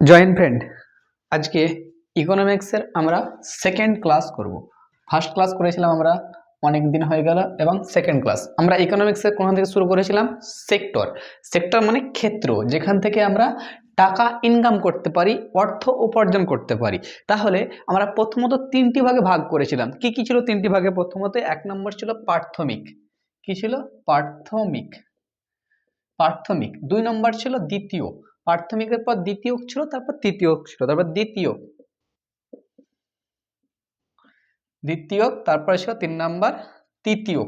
Joint friend আজকে ইকোনমিক্সের আমরা সেকেন্ড ক্লাস করব। ফার্স্ট ক্লাস করেছিলাম আমরা অনেক দিন হয়ে গেল এবং সেকেন্ড ক্লাস আমরা ইকোনমিক্সের কোন থেকে শুরু করেছিলাম? সেক্টর সেক্টর মানে ক্ষেত্র, যেখান থেকে আমরা টাকা ইনকাম করতে পারি, অর্থ উপার্জন করতে পারি। তাহলে আমরা প্রথমত তিনটি ভাগে ভাগ করেছিলাম। কি কি ছিল তিনটি ভাগে? প্রথমত এক নম্বর ছিল প্রাথমিক। কি ছিল? প্রাথমিক। প্রাথমিক। দুই নম্বর ছিল দ্বিতীয়। প্রাথমিকের পর দ্বিতীয় ছিল, তারপর তৃতীয় ছিল, তারপর দ্বিতীয়। দ্বিতীয়, তারপর ছিল তিন নাম্বার, তৃতীয়।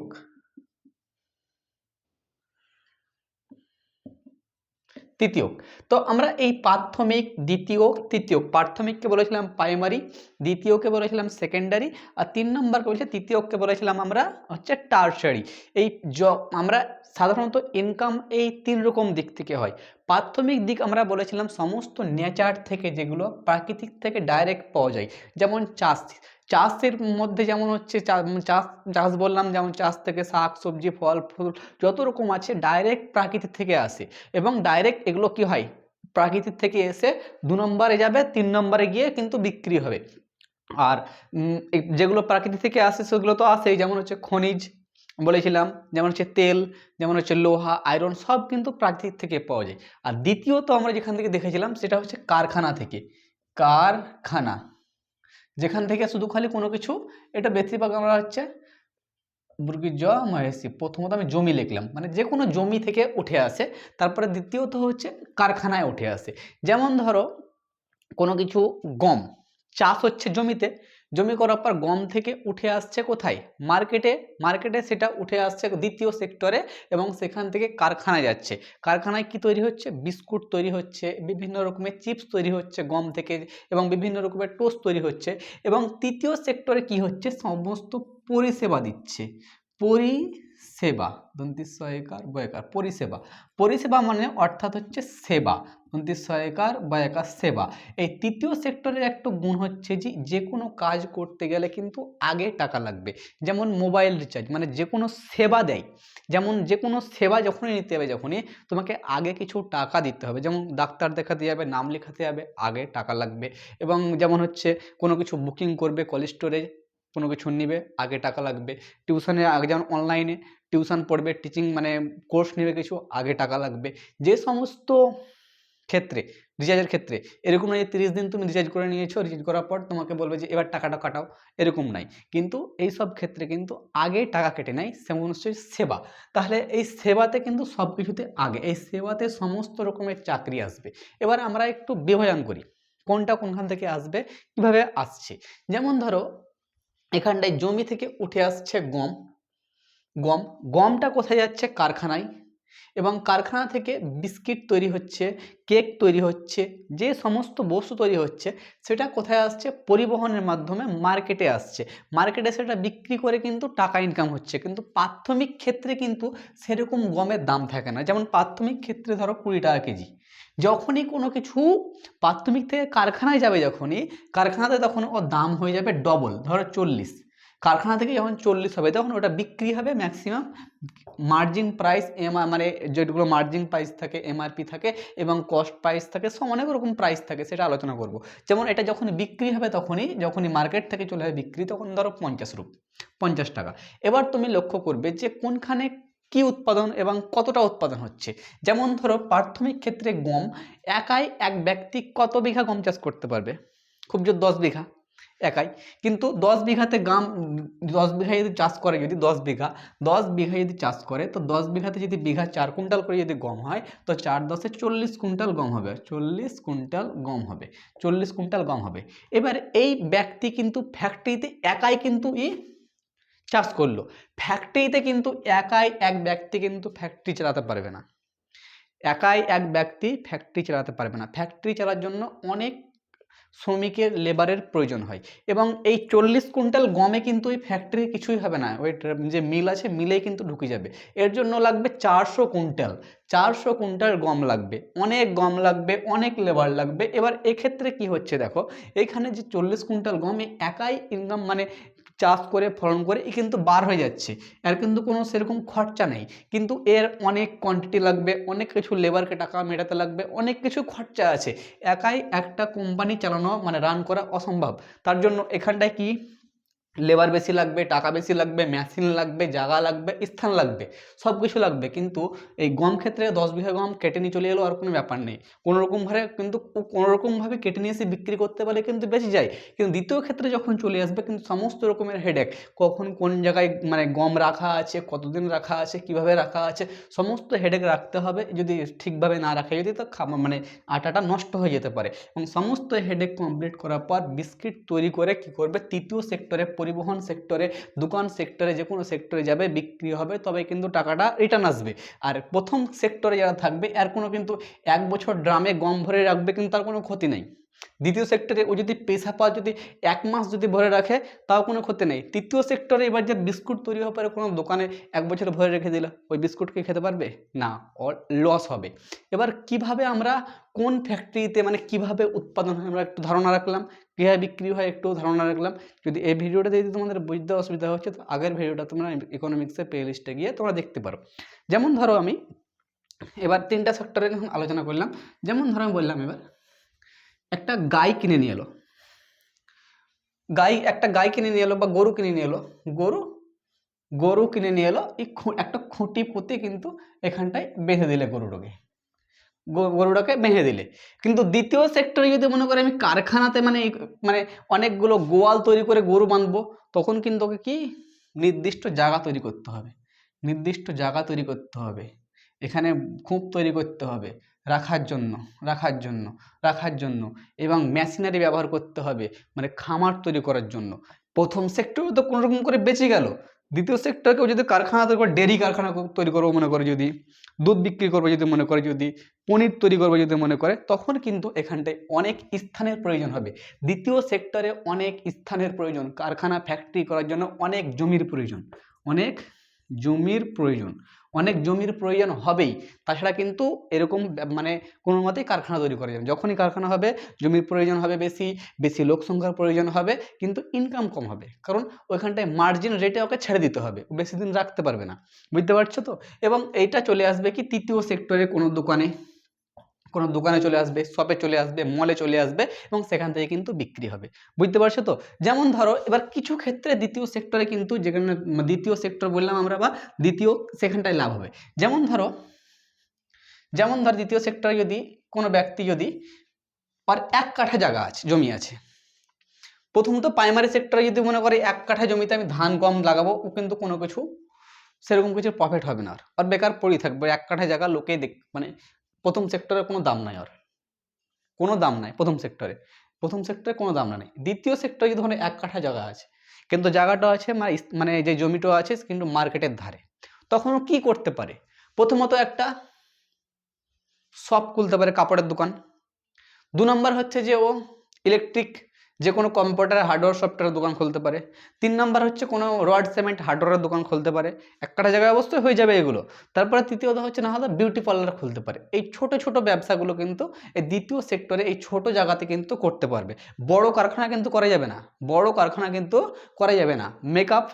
তৃতীয়। তো আমরা এই প্রাথমিক, দ্বিতীয়, তৃতীয়, প্রাথমিককে বলেছিলাম প্রাইমারি দ্বিতীয়কে বলেছিলাম সেকেন্ডারি আর তিন নম্বরকে বলেছি, তৃতীয়কে বলেছিলাম আমরা হচ্ছে টার্সারি এই জ আমরা সাধারণত ইনকাম এই তিন রকম দিক থেকে হয়। প্রাথমিক দিক আমরা বলেছিলাম সমস্ত নেচার থেকে যেগুলো প্রাকৃতিক থেকে ডাইরেক্ট পাওয়া যায়। যেমন চাষ চাষের মধ্যে যেমন হচ্ছে চাষ চাষ বললাম, যেমন চাষ থেকে শাক, সবজি, ফল, ফুল, যত রকম আছে ডাইরেক্ট প্রাকৃতিক থেকে আসে। এবং ডাইরেক্ট এগুলো কি হয়? প্রাকৃতিক থেকে এসে দু নম্বরে যাবে, তিন নম্বরে গিয়ে কিন্তু বিক্রি হবে। আর যেগুলো প্রাকৃতি থেকে আসে, সেগুলো তো আসেই। যেমন হচ্ছে খনিজ বলেছিলাম, যেমন হচ্ছে তেল, যেমন হচ্ছে লোহা আয়রন সব কিন্তু প্রাকৃতিক থেকে পাওয়া যায়। আর দ্বিতীয়ত আমরা যেখান থেকে দেখেছিলাম, সেটা হচ্ছে কারখানা থেকে। কারখানা। যেখান থেকে শুধু খালি কোনো কিছু, এটা বেশিরভাগ আমরা হচ্ছে বুর্গির জ মহেশি প্রথমত আমি জমি লিখলাম। মানে যে কোনো জমি থেকে উঠে আসে, তারপরে দ্বিতীয়ত হচ্ছে কারখানায় উঠে আসে। যেমন ধরো কোনো কিছু গম, চাষ হচ্ছে জমিতে জমি করার পর গম থেকে উঠে আসছে কোথায়? মার্কেটে। মার্কেটে সেটা উঠে আসছে দ্বিতীয় সেক্টরে এবং সেখান থেকে কারখানায় যাচ্ছে। কারখানায় কি তৈরি হচ্ছে? বিস্কুট তৈরি হচ্ছে, বিভিন্ন রকমের চিপস তৈরি হচ্ছে গম থেকে এবং বিভিন্ন রকমের টোস্ট তৈরি হচ্ছে এবং তৃতীয় সেক্টরে কি হচ্ছে? সমস্ত পরিষেবা দিচ্ছে। পরিষেবা দন্তি সহায়কার বয়কার, পরিষেবা। পরিষেবা মানে অর্থাৎ হচ্ছে সেবা। সহায়কার বয়কার সেবা। এই তৃতীয় সেক্টরের একটা গুণ হচ্ছে যে যে কোনো কাজ করতে গেলে কিন্তু আগে টাকা লাগবে। যেমন মোবাইল রিচার্জ মানে যে কোনো সেবা দেয়। যেমন যে কোনো সেবা যখনই নিতে হবে যখনই, তোমাকে আগে কিছু টাকা দিতে হবে। যেমন ডাক্তার দেখাতে যাবে, নাম লেখাতে যাবে, আগে টাকা লাগবে। এবং যেমন হচ্ছে, কোনো কিছু বুকিং করবে কলেজ স্টোরেজ কোনো কিছু নেবে, আগে টাকা লাগবে। টিউশনে আগে যেমন অনলাইনে টিউশন পড়বে টিচিং মানে কোর্স নেবে কিছু, আগে টাকা লাগবে। যে সমস্ত ক্ষেত্রে রিচার্জের ক্ষেত্রে। এরকম নয় যে তিরিশ দিন তুমি রিচার্জ করে নিয়েছো রিচার্জ করার পর তোমাকে বলবে যে এবার টাকাটা কাটাও, এরকম নাই। কিন্তু এই সব ক্ষেত্রে কিন্তু আগে টাকা কেটে নেয় সেমন হচ্ছে সেবা। তাহলে এই সেবাতে কিন্তু সব কিছুতে আগে, এই সেবাতে সমস্ত রকমের চাকরি আসবে। এবার আমরা একটু বিভাজন করি, কোনটা কোনখান থেকে আসবে, কীভাবে আসছে? যেমন ধরো, এখানটায় জমি থেকে উঠে আসছে গম। গম, গমটা কোথায় যাচ্ছে? কারখানায়। এবং কারখানা থেকে বিস্কিট তৈরি হচ্ছে, কেক তৈরি হচ্ছে, যে সমস্ত বস্তু তৈরি হচ্ছে, সেটা কোথায় আসছে? পরিবহনের মাধ্যমে মার্কেটে আসছে। মার্কেটে সেটা বিক্রি করে কিন্তু টাকা ইনকাম হচ্ছে। কিন্তু প্রাথমিক ক্ষেত্রে কিন্তু সেরকম গমের দাম থাকে না। যেমন প্রাথমিক ক্ষেত্রে ধরো কুড়ি টাকা কেজি। যখনই কোনো কিছু প্রাথমিক থেকে কারখানায় যাবে যখনই, কারখানাতে তখন ওর দাম হয়ে যাবে ডবল ধরো চল্লিশ। কারখানা থেকে যখন চল্লিশ হবে, তখন ওটা বিক্রি হবে ম্যাক্সিমাম মার্জিন প্রাইস এম মানে যেগুলো মার্জিন প্রাইস থাকে এমআরপি থাকে এবং কস্ট প্রাইস থাকে, সব অনেক রকম প্রাইস থাকে, সেটা আলোচনা করব। যেমন এটা যখন বিক্রি হবে তখনই, যখনই মার্কেট থেকে চলে যাবে বিক্রি, তখন ধরো পঞ্চাশ রুপ, পঞ্চাশ টাকা। এবার তুমি লক্ষ্য করবে যে কোনখানে কি উৎপাদন এবং কতটা উৎপাদন হচ্ছে। যেমন ধরো প্রাথমিক ক্ষেত্রে গম, একাই এক ব্যক্তি কত বিঘা গম চাষ করতে পারবে? খুব জোর দশ বিঘা। একাই। কিন্তু দশ বিঘাতে গাম দশ বিঘা যদি চাষ করে, যদি দশ বিঘা দশ বিঘা যদি চাষ করে, তো দশ বিঘাতে যদি বিঘা চার কুইন্টাল করে যদি গম হয়, তো চার দশে চল্লিশ কুইন্টাল গম হবে, চল্লিশ কুইন্টাল গম হবে, চল্লিশ কুইন্টাল গম হবে। এবার এই ব্যক্তি কিন্তু ফ্যাক্টরিতে একাই কিন্তু ই চাষ করল। ফ্যাক্টরিতে কিন্তু একাই এক ব্যক্তি কিন্তু ফ্যাক্টরি চালাতে পারবে না। একাই এক ব্যক্তি ফ্যাক্টরি চালাতে পারবে না। ফ্যাক্টরি চালার জন্য অনেক শ্রমিকের লেবারের প্রয়োজন হয়। এবং এই চল্লিশ কুইন্টাল গমে কিন্তু ওই ফ্যাক্টরি কিছুই হবে না। ওই যে মিল আছে মিলেই কিন্তু ঢুকে যাবে। এর জন্য লাগবে চারশো কুইন্টাল। চারশো কুইন্টাল গম লাগবে। অনেক গম লাগবে, অনেক লেবার লাগবে। এবার এক্ষেত্রে কি হচ্ছে দেখো, এখানে যে চল্লিশ কুইন্টাল গমে একাই ইনকাম মানে চাষ করে, ফলন করে, এ কিন্তু বার হয়ে যাচ্ছে। এর কিন্তু কোনো সেরকম খরচা নেই। কিন্তু এর অনেক কোয়ান্টিটি লাগবে, অনেক কিছু লেবারকে টাকা মেটাতে লাগবে, অনেক কিছু খরচা আছে। একাই একটা কোম্পানি চালানো মানে রান করা অসম্ভব। তার জন্য এখানটায় কি লেবার বেশি লাগবে, টাকা বেশি লাগবে মেশিন লাগবে, জায়গা লাগবে, স্থান লাগবে সব কিছু লাগবে। কিন্তু এই গম ক্ষেত্রে দশ বিঘা গম কেটে নিয়ে চলে এলো আর কোনো ব্যাপার নেই। কোনোরকমভাবে কিন্তু কোনোরকমভাবে কেটে নিয়ে এসে বিক্রি করতে পারলে কিন্তু বেঁচে যায়। কিন্তু দ্বিতীয় ক্ষেত্রে যখন চলে আসবে কিন্তু সমস্ত রকমের হেডেক কখন কোন জায়গায় মানে গম রাখা আছে, কতদিন রাখা আছে, কীভাবে রাখা আছে, সমস্ত হেডেক রাখতে হবে। যদি ঠিকভাবে না রাখে, যদি তো মানে আটাটা নষ্ট হয়ে যেতে পারে। এবং সমস্ত হেডেক কমপ্লিট করার পর বিস্কিট তৈরি করে কি করবে? তৃতীয় সেক্টরে পরিবহন সেক্টরে, দোকান সেক্টরে যে কোনো সেক্টরে যাবে, বিক্রি হবে তবে কিন্তু টাকাটা রিটার্ন আসবে। আর প্রথম সেক্টরে যারা থাকবে, এর কোনো কিন্তু এক বছর ড্রামে গম ভরে রাখবে কিন্তু তার কোনো ক্ষতি নেই। দ্বিতীয় সেক্টরে ও যদি পেশা পাওয়া, যদি এক মাস যদি ভরে রাখে, তাও কোনো ক্ষতি নেই। তৃতীয় সেক্টরে এবার যে বিস্কুট তৈরি হওয়ার পরে কোনো দোকানে এক বছর ভরে রেখে দিল, ওই বিস্কুটকে খেতে পারবে? না লস হবে। এবার কীভাবে আমরা কোন ফ্যাক্টরিতে মানে কীভাবে উৎপাদন হয়, আমরা একটু ধারণা রাখলাম। কীভাবে বিক্রি হয় একটু ধারণা রাখলাম। যদি এই ভিডিওটা যদি তোমাদের বুঝতে অসুবিধা হচ্ছে, তো আগের ভিডিওটা তোমরা ইকোনমিক্সের প্লে লিস্টে গিয়ে তোমরা দেখতে পারো। যেমন ধরো আমি এবার তিনটা সেক্টরে যখন আলোচনা করলাম। যেমন ধরো আমি বললাম এবার, একটা গাই কিনে নিয়ে এলো। গাই, একটা গাই কিনে নিয়ে এলো বা গরু কিনে নিয়ে এলো। গরু গরু কিনে নিয়ে এলো। এই একটা খুঁটি পুঁতে কিন্তু এখানটায় বেঁধে দিলে গরুটাকে গরুটাকে বেঁধে দিলে। কিন্তু দ্বিতীয় সেক্টরে যদি মনে করে আমি কারখানাতে মানে মানে অনেকগুলো গোয়াল তৈরি করে গরু বাঁধবো, তখন কিন্তু ওকে কি? নির্দিষ্ট জায়গা তৈরি করতে হবে। নির্দিষ্ট জায়গা তৈরি করতে হবে। এখানে খুব তৈরি করতে হবে। রাখার জন্য রাখার জন্য রাখার জন্য এবং মেশিনারি ব্যবহার করতে হবে। মানে খামার তৈরি করার জন্য। প্রথম সেক্টরে তো কোনো রকম করে বেঁচে গেল। দ্বিতীয় সেক্টরকেও যদি কারখানা তৈরি করে ডেরি কারখানা তৈরি করব মনে করে যদি, দুধ বিক্রি করব যদি মনে করে যদি, পনির তৈরি করব যদি মনে করে, তখন কিন্তু এখানটায় অনেক স্থানের প্রয়োজন হবে। দ্বিতীয় সেক্টরে অনেক স্থানের প্রয়োজন। কারখানা ফ্যাক্টরি করার জন্য অনেক জমির প্রয়োজন। অনেক জমির প্রয়োজন। অনেক জমির প্রয়োজন হবেই। তাছাড়া কিন্তু এরকম মানে কোনো মতেই কারখানা তৈরি করা যাবে যখনই কারখানা হবে, জমির প্রয়োজন হবে বেশি বেশি লোক সংখ্যার প্রয়োজন হবে, কিন্তু ইনকাম কম হবে। কারণ ওইখানটায় মার্জিন রেটে ওকে ছেড়ে দিতে হবে। বেশি দিন রাখতে পারবে না। বুঝতে পারছ তো? এবং এইটা চলে আসবে কি তৃতীয় সেক্টরে কোনো দোকানে। কোনো দোকানে চলে আসবে শপে চলে আসবে মলে চলে আসবে এবং সেখান থেকে কিন্তু বিক্রি হবে। বুঝতে পারছ তো? যেমন ধরো, এবার কিছু ক্ষেত্রে দ্বিতীয় সেক্টরে কিন্তু যেখানে, দ্বিতীয় সেক্টর বললাম আমরা বা দ্বিতীয় সেখানটায় লাভ হবে। যেমন ধরো, যেমন ধর দ্বিতীয় সেক্টরে যদি কোনো ব্যক্তি যদি আর এক কাঠা জায়গা আছে, জমি আছে, প্রথমত প্রাইমারি সেক্টরে যদি মনে করে এক কাঠা জমিতে আমি ধান, গম লাগাবো, ও কিন্তু কোনো কিছু, সেরকম কিছু প্রফিট হবে না আর বেকার পড়ে থাকবে, এক কাঠা জায়গা লোকেই দেখ মানে প্রথম সেক্টরে কোনো দাম নাই আর। কোনো দাম নাই প্রথম সেক্টরে প্রথম সেক্টরে কোনো দাম নাই। দ্বিতীয় সেক্টরে যদি এক কাঠা জায়গা আছে, কিন্তু জায়গাটা আছে মানে মানে যে জমিটা আছে কিন্তু মার্কেটের ধারে, তখন কি করতে পারে? প্রথমত একটা শপ খুলতে পারে কাপড়ের দোকান। দু নম্বর হচ্ছে যে ও ইলেকট্রিক যে কোনো কম্পিউটার হার্ডওয়্যার সফটওয়্যার দোকান খুলতে পারে। তিন নম্বর হচ্ছে কোনো রড সিমেন্ট হার্ডওয়্যারের দোকান খুলতে পারে। একটা জায়গায় অবশ্যই হয়ে যাবে এগুলো। তারপরে তৃতীয়ত হচ্ছে না হলে বিউটি পার্লার খুলতে পারে। এই ছোট ছোট ব্যবসাগুলো কিন্তু এই দ্বিতীয় সেক্টরে এই ছোট জায়গাতে কিন্তু করতে পারবে। বড় কারখানা কিন্তু করা যাবে না। বড় কারখানা কিন্তু করা যাবে না। মেকআপ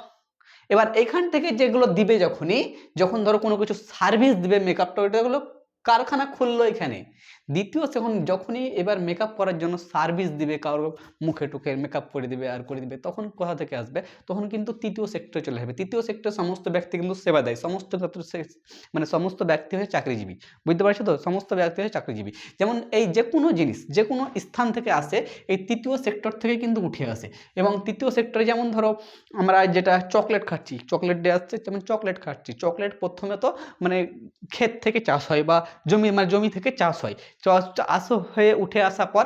এবার এখান থেকে যেগুলো দিবে যখনই, যখন ধরো কোনো কিছু সার্ভিস দিবে মেকআপটা ওইটা হলো কারখানা খুললো এখানে। দ্বিতীয় যখন যখনই এবার মেকআপ করার জন্য সার্ভিস দিবে, কারোর মুখে টুকে মেকআপ করে দিবে, আর করে দিবে, তখন কোথা থেকে আসবে? তখন কিন্তু তৃতীয় সেক্টরে চলে যাবে তৃতীয় সেক্টর সমস্ত ব্যক্তি কিন্তু সেবা দেয়। সমস্ত মানে সমস্ত ব্যক্তি হয়ে চাকরিজীবী। বুঝতে পারছ তো? সমস্ত ব্যক্তি হয়ে চাকরিজীবী। যেমন এই যে কোনো জিনিস, যে কোনো স্থান থেকে আসে, এই তৃতীয় সেক্টর থেকে কিন্তু উঠে আসে। এবং তৃতীয় সেক্টরে যেমন ধরো, আমরা যেটা চকলেট খাচ্ছি চকলেট ডে আসছে, যেমন চকলেট খাচ্ছি। চকলেট প্রথমে তো মানে ক্ষেত থেকে চাষ হয় বা জমি মানে জমি থেকে চাষ হয়। চাষ হয়ে উঠে আসার পর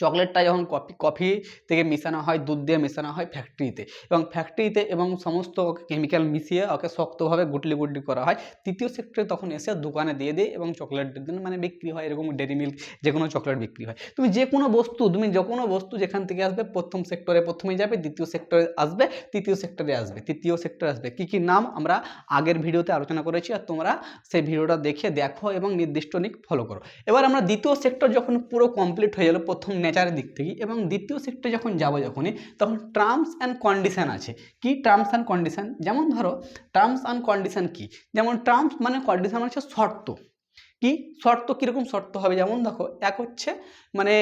চকলেটটা যখন কফি কফি থেকে মেশানো হয়, দুধ দিয়ে মেশানো হয় ফ্যাক্টরিতে এবং ফ্যাক্টরিতে এবং সমস্ত কেমিক্যাল মিশিয়ে ওকে শক্তভাবে গুটলি গুটলি করা হয়। তৃতীয় সেক্টরে তখন এসে দোকানে দিয়ে দেয় এবং চকলেট মানে বিক্রি হয়, এরকম ডেরি মিল্ক যে কোনো চকলেট বিক্রি হয়। তুমি যে কোনো বস্তু, তুমি যে কোনো বস্তু যেখান থেকে আসবে, প্রথম সেক্টরে প্রথমে যাবে, দ্বিতীয় সেক্টরে আসবে, তৃতীয় সেক্টরে আসবে, তৃতীয় সেক্টরে আসবে। কী কী নাম আমরা আগের ভিডিওতে আলোচনা করেছি আর তোমরা সেই ভিডিওটা দেখে দেখো এবং নির্দিষ্ট নিক ফলো করো। এবার আমরা দ্বিতীয় সেক্টর যখন পুরো কমপ্লিট হয়ে গেলো, প্রথম নেচারের দিক থেকে এবং দ্বিতীয় শিফটে যখন যাব যখনই, তখন টার্মস অ্যান্ড কন্ডিশন আছে। কি টার্মস অ্যান্ড কন্ডিশন যেমন ধরো টার্মস অ্যান্ড কন্ডিশন কি? যেমন টার্মস মানে কন্ডিশন হচ্ছে শর্ত। কি? শর্ত কীরকম শর্ত হবে? যেমন দেখো, এক হচ্ছে মানে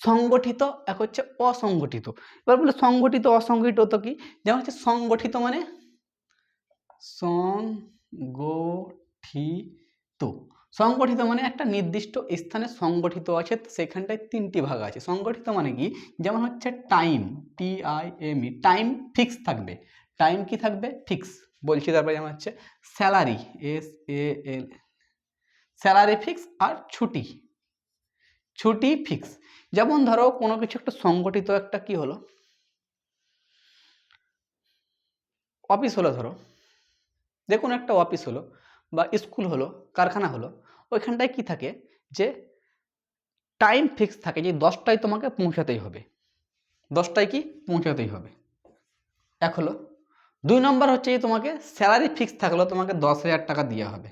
সংগঠিত, এক হচ্ছে অসংগঠিত। এবার বলে, সংগঠিত, অসংগঠিত তো কি? যেমন হচ্ছে সংগঠিত মানে সংগঠিত। সংগঠিত মানে একটা নির্দিষ্ট স্থানে সংগঠিত আছে সেখানটায় তিনটি ভাগ আছে। সংগঠিত মানে কি? যেমন হচ্ছে time T I M E time fix থাকবে। টাইম কি থাকবে? ফিক্স বলছি তারপরে যেমন হচ্ছে salary S A L salary fix আর ছুটি। ছুটি ফিক্স যেমন ধরো কোনো কিছু একটা সংগঠিত একটা কি হলো? অফিস হলো ধরো। কোনো একটা অফিস হলো বা স্কুল হলো, কারখানা হলো। ওইখানটায় কি থাকে? যে টাইম ফিক্স থাকে, যে দশটায় তোমাকে পৌঁছাতেই হবে। দশটায় কি? পৌঁছাতেই হবে। এক হলো। দুই নম্বর হচ্ছে যে তোমাকে স্যালারি ফিক্স থাকল তোমাকে দশ হাজার টাকা দেওয়া হবে।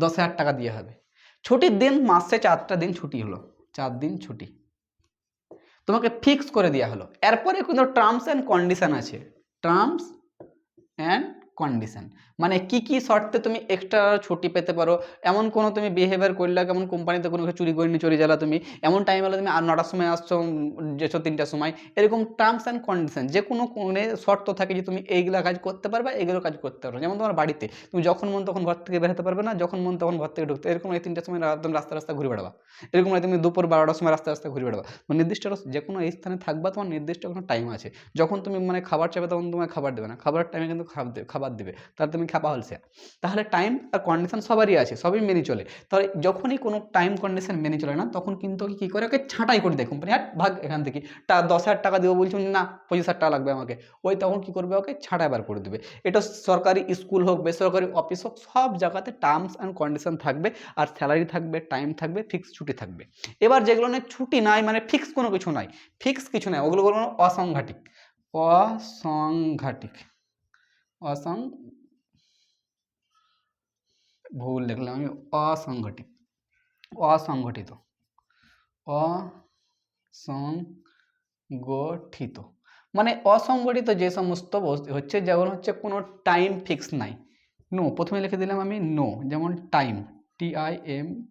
দশ হাজার টাকা দেওয়া হবে। ছুটির দিন, মাসে চারটা দিন ছুটি হলো। চার দিন ছুটি। তোমাকে ফিক্স করে দেওয়া হলো। এরপরে কিন্তু টার্মস অ্যান্ড কন্ডিশন আছে। টার্মস অ্যান্ড কন্ডিশন মানে কি কি শর্তে তুমি এক্সট্রা ছুটি পেতে পারো? এমন কোনো তুমি বিহেভিয়ার করলে, কেমন কোম্পানিতে কোনো চুরি করে নিয়ে চলে গেলা তুমি? এমন টাইম হলে তুমি আর নটার সময় আসছো যেছো তিনটার সময়? এরকম টার্মস অ্যান্ড কন্ডিশন যে কোনো কোণে শর্ত থাকে যে তুমি এইগুলো কাজ করতে পারবে এগুলো কাজ করতে পারবে। যেমন তোমার বাড়িতে, তুমি যখন মন তখন ঘর থেকে বেরোতে পারবে না, যখন মন তখন ঘর থেকে ঢুকতে, এরকম এই তিনটার সময় তুমি রাস্তা রাস্তা ঘুরে বেড়াবা। এরকম নয় তুমি দুপুর বারোটার সময় রাস্তা রাস্তা ঘুরে বেড়াবা। মানে নির্দিষ্ট যে কোনো স্থানে থাকবা, তোমার নির্দিষ্ট কোনো টাইম আছে। যখন তুমি মানে খাবার চাইবে, তখন তোমার খাবার দেবে না। খাবারের টাইমে কিন্তু খাবার দেবে খাবার দেবে, তাহলে তুমি খাবা হলছে তাহলে টাইম আর কন্ডিশন সবারই আছে, সবই মেনে চলে। তাহলে যখনই কোনো টাইম কন্ডিশন মেনে চলে না, তখন কিন্তু কী করে? ওকে ছাঁটাই করে দেয় কোম্পানি আর ভাগ এখান থেকে। তা দশ হাজার টাকা দেবো বলছো না, পঁচিশ হাজার টাকা লাগবে আমাকে। ওই তখন কী করবে? ওকে ছাঁটাই বার করে দেবে। এটা সরকারি স্কুল হোক, বেসরকারি অফিস হোক, সব জায়গাতে টার্মস অ্যান্ড কন্ডিশন থাকবে, আর স্যালারি থাকবে টাইম থাকবে ফিক্স ছুটি থাকবে। এবার যেগুলো নিয়ে ছুটি নাই মানে ফিক্স কোনো কিছু নাই ফিক্স কিছু নাই, ওগুলো কোনো অসাংঘাতিক। অসাংঘাতিক। অসং ভুল লিখলাম আমি অসংগঠিত অসংগঠিত অসংগঠিত মানে অসংগঠিত যে সমস্ত বস্তু হচ্ছে যেমন হচ্ছে কোনো টাইম ফিক্স নাই নো প্রথমে লিখে দিলাম আমি নো যেমন time T I M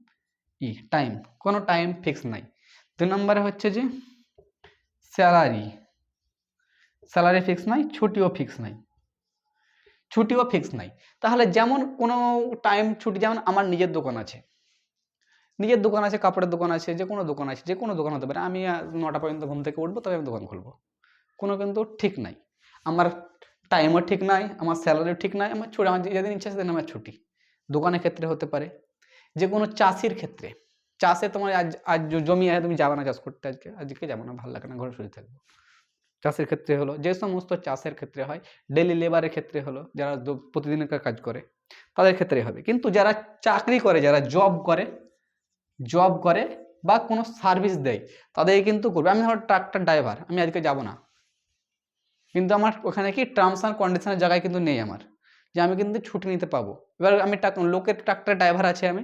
E time কোনো টাইম ফিক্স নাই দুই নম্বরে হচ্ছে যে স্যালারি স্যালারি ফিক্স নাই ছুটিও ফিক্স নাই ছুটিও ফিক্স নাই। তাহলে যেমন কোনো টাইম ছুটি, যেমন আমার নিজের দোকান আছে। নিজের দোকান আছে, কাপড়ের দোকান আছে, যে কোনো দোকান আছে, যে কোনো দোকান হতে পারে। আমি নটা পর্যন্ত ঘুম থেকে উঠবো, তবে আমি দোকান খুলবো। কোনো কিন্তু ঠিক নাই। আমার টাইমও ঠিক নাই, আমার স্যালারিও ঠিক নাই, আমার ছুটি, আমার যেদিন ইচ্ছা সেদিন আমার ছুটি। দোকানের ক্ষেত্রে হতে পারে। যে কোনো চাষির ক্ষেত্রে। চাষে তোমার আজ আজ জমি আছে, তুমি যাবে না চাষ করতে আজকে। আজকে যাব না, ভালো লাগে না, ঘরে শুয়ে থাকব। চাষের ক্ষেত্রে হলো, যে সমস্ত চাষের ক্ষেত্রে হয় ডেলি লেবারের ক্ষেত্রে হলো, যারা প্রতিদিনের কাজ করে, তাদের ক্ষেত্রে হবে। কিন্তু যারা চাকরি করে, যারা জব করে জব করে বা কোনো সার্ভিস দেয় তাদের কিন্তু করবে। আমি ধরো ট্রাক্টর ড্রাইভার আমি আজকে যাব না। কিন্তু আমার ওখানে কি টার্মস অ্যান্ড কন্ডিশনের জায়গায় কিন্তু নেই আমার, যে আমি কিন্তু ছুটি নিতে পাবো। এবার আমি লোকের ট্রাক্টর ড্রাইভার আছে আমি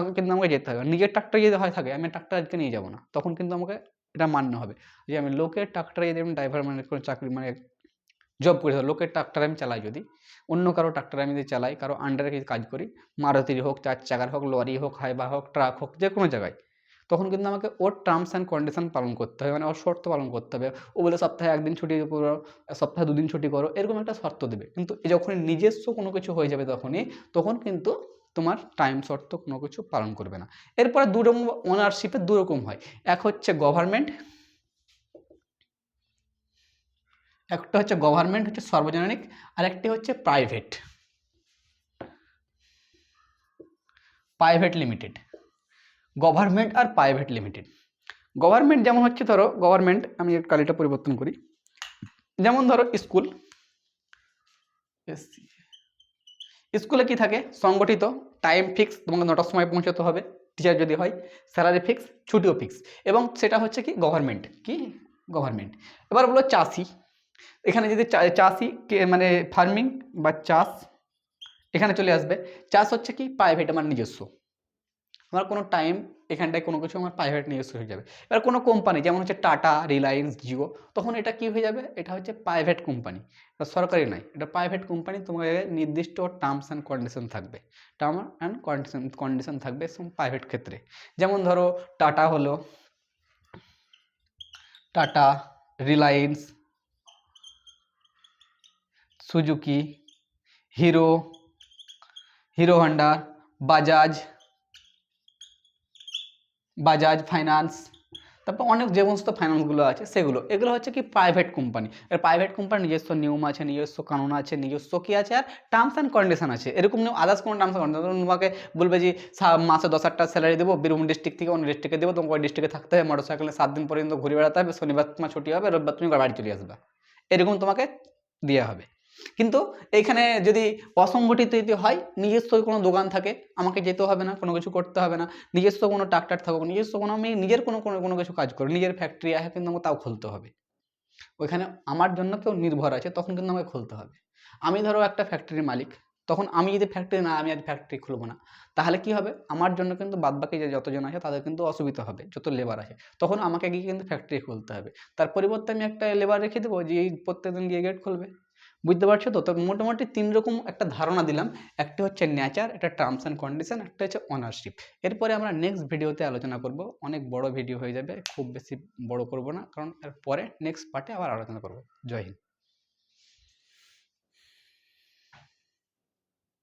আমি কিন্তু আমাকে যেতে হবে। নিজের ট্রাক্টর যদি হয় থাকে, আমি ট্রাক্টর আজকে নিয়ে যাব না। তখন কিন্তু আমাকে এটা মান্য হবে। যে আমি লোকের ট্রাক্টরে যদি আমি ড্রাইভার মানে কোনো চাকরি মানে জব করি লোকের ট্রাক্টর আমি চালাই যদি, অন্য কারও ট্রাক্টর আমি যদি চালাই, কারও আন্ডারে কাজ করি, মারুতির হোক, চার চাকার হোক লরি হোক হাইবা হোক ট্রাক হোক, যে কোনো জায়গায়, তখন কিন্তু আমাকে ওর টার্মস অ্যান্ড কন্ডিশন পালন করতে হবে মানে ওর শর্ত পালন করতে হবে। ও বলে, সপ্তাহে একদিন ছুটি করো, সপ্তাহে দুদিন ছুটি করো। এরকম একটা শর্ত দেবে। কিন্তু যখন নিজস্ব কোনো কিছু হয়ে যাবে তখনই, তখন কিন্তু তোমার টাইম শর্ত কোনো কিছু পালন করবে না। এরপরে দু রকম ওনারশিপে দু রকম হয়। এক হচ্ছে গভর্নমেন্ট একটা হচ্ছে গভর্নমেন্ট হচ্ছে সর্বজনীন, আর একটি হচ্ছে প্রাইভেট প্রাইভেট লিমিটেড গভর্নমেন্ট আর প্রাইভেট লিমিটেড গভর্নমেন্ট যেমন হচ্ছে ধরো গভর্নমেন্ট আমি কালিটা পরিবর্তন করি। যেমন ধরো স্কুল স্কুলে কি থাকে? সংগঠিত টাইম ফিক্স তোমাকে নটার সময় পৌঁছাতে হবে। টিচার যদি হয় স্যালারি ফিক্স ছুটিও ফিক্স এবং সেটা হচ্ছে কি? গভর্নমেন্ট কি? গভর্নমেন্ট এবার বলো চাষি। এখানে যদি চাষি মানে ফার্মিং বা চাষ, এখানে চলে আসবে। চাষ হচ্ছে কি? প্রাইভেট আমার নিজস্ব। আমার কোনো টাইম এখানটায় কোনো কিছু আমার প্রাইভেট নিজস্ব হয়ে যাবে। এবার কোনো কোম্পানি যেমন হচ্ছে টাটা রিলায়েন্স জিও তখন এটা কি হয়ে যাবে? এটা হচ্ছে প্রাইভেট কোম্পানি এটা সরকারি নয়, এটা প্রাইভেট কোম্পানি তোমার নির্দিষ্ট টার্মস অ্যান্ড কন্ডিশন থাকবে। টার্ম অ্যান্ড কন্ডিশন কন্ডিশন থাকবে প্রাইভেট ক্ষেত্রে। যেমন ধরো টাটা হলো Tata Reliance Suzuki Hero Hero Honda Bajaj Bajaj finance, তারপর অনেক যে সমস্ত ফাইন্যান্সগুলো আছে সেগুলো। এগুলো হচ্ছে কি প্রাইভেট কোম্পানি এর প্রাইভেট কোম্পানি নিজস্ব নিয়ম আছে, নিজস্ব কানুন আছে, নিজস্ব কি আছে, আর টার্মস অ্যান্ড কন্ডিশন আছে। এরকম নিয়ম আদার্স কোনো টার্মস অ্যান্ড কন্ডিশন তোমাকে বলবে যে মাসে দশ হাজার স্যালারি দেবো, বীরভূম ডিস্ট্রিক্ট থেকে অন্য ডিস্ট্রিক্টে দেবো, তোমাকে ওই ডিস্ট্রিক্টে থাকতে হবে মোটর সাইকেলে সাত দিন পর্যন্ত ঘুরে বেড়াতে হবে, শনিবার তোমার ছুটি হবে, রবিবার তুমি বাড়ি চলে আসবে। এরকম তোমাকে দেওয়া হবে। কিন্তু এইখানে যদি অসংগঠিত যদি হয়, নিজস্ব কোনো দোকান থাকে, আমাকে যেতে হবে না, কোনো কিছু করতে হবে না, নিজস্ব কোনো ট্রাক্টর থাকুক, নিজস্ব কোনো, আমি নিজের কোনো কোনো কোনো কিছু কাজ করি, নিজের ফ্যাক্টরি আছে কিন্তু আমাকে তাও খুলতে হবে। ওইখানে আমার জন্য কেউ নির্ভর আছে, তখন কিন্তু আমাকে খুলতে হবে। আমি ধরো একটা ফ্যাক্টরির মালিক, তখন আমি যদি ফ্যাক্টরি না, আমি আজ ফ্যাক্টরি খুলবো না, তাহলে কি হবে? আমার জন্য কিন্তু বাদবাকি যে যতজন আছে, তাদের কিন্তু অসুবিধা হবে, যত লেবার আছে। তখন আমাকে গিয়ে কিন্তু ফ্যাক্টরি খুলতে হবে। তার পরিবর্তে আমি একটা লেবার রেখে দেবো, যে এই প্রত্যেকদিন গিয়ে গেট খুলবে। বুঝতে পারছ তো? তো মোটামুটি তিন রকম একটা ধারণা দিলাম। একটা হচ্ছে ন্যাচার একটা টার্মস অ্যান্ড কন্ডিশন একটা হচ্ছে অনারশিপ এরপরে আমরা নেক্সট ভিডিওতে আলোচনা করব। অনেক বড় ভিডিও হয়ে যাবে, খুব বেশি বড় করব না। কারণ এরপরে নেক্সট পার্টে আবার আলোচনা করব। জয় হিন্দ।